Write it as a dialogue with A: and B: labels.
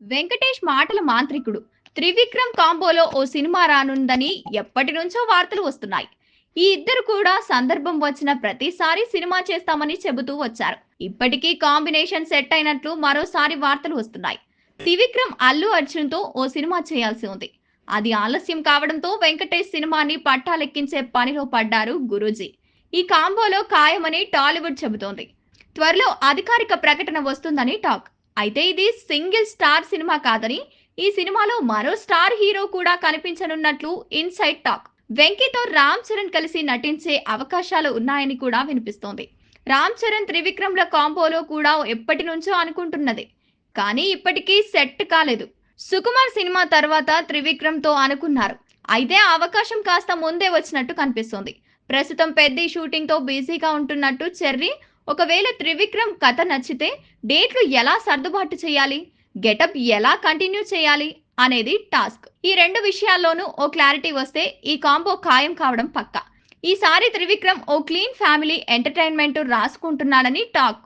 A: వెంకటేష్ మాటల మాంత్రికుడు. త్రివిక్రమ్ కాంబోలో ఓ సినిమా రానుందని ఎప్పటి నుంచో వార్తలు వస్తున్నాయి. ఈ ఇద్దరు కూడా సందర్భం వచ్చిన ప్రతిసారి సినిమా చేస్తామని చెబుతూ వచ్చారు. ఇప్పటికీ కాంబినేషన్ సెట్ అయినట్లు మరోసారి వార్తలు వస్తున్నాయి. త్రివిక్రమ్ అల్లు అర్జున్తో ఓ సినిమా చేయాల్సి ఉంది. అది ఆలస్యం కావడంతో వెంకటేష్ సినిమాని పట్టాలెక్కించే పనిలో పడ్డారు గురూజీ. ఈ కాంబోలో ఖాయమని టాలీవుడ్ చెబుతోంది. త్వరలో అధికారిక ప్రకటన వస్తుందని టాక్. అయితే ఇది సింగిల్ స్టార్ సినిమా కాదని ఈ సినిమాలో మరో స్టార్ హీరో కూడా కనిపించనున్నట్లు ఇన్సైడ్ టాక్. వెంకీతో రామ్ చరణ్ కలిసి నటించే అవకాశాలు ఉన్నాయని కూడా వినిపిస్తోంది. రామ్ చరణ్ త్రివిక్రమ్ల కాంబోలో కూడా ఎప్పటి నుంచో అనుకుంటున్నది. కానీ ఇప్పటికీ సెట్ కాలేదు. సుకుమార్ సినిమా తర్వాత త్రివిక్రమ్తో అనుకున్నారు. అయితే అవకాశం కాస్త ముందే వచ్చినట్టు కనిపిస్తోంది. ప్రస్తుతం పెద్ద షూటింగ్తో బిజీగా ఉంటున్నట్టు చెర్రీ ఒకవేళ త్రివిక్రమ్ కథ నచ్చితే డేట్లు ఎలా సర్దుబాటు చేయాలి? గెటప్ ఎలా కంటిన్యూ చేయాలి? అనేది టాస్క్. ఈ రెండు విషయాల్లోనూ ఓ క్లారిటీ వస్తే ఈ కాంబో ఖాయం కావడం పక్కా. ఈసారి త్రివిక్రమ్ ఓ క్లీన్ ఫ్యామిలీ ఎంటర్టైన్మెంట్ రాసుకుంటున్నాడని టాక్.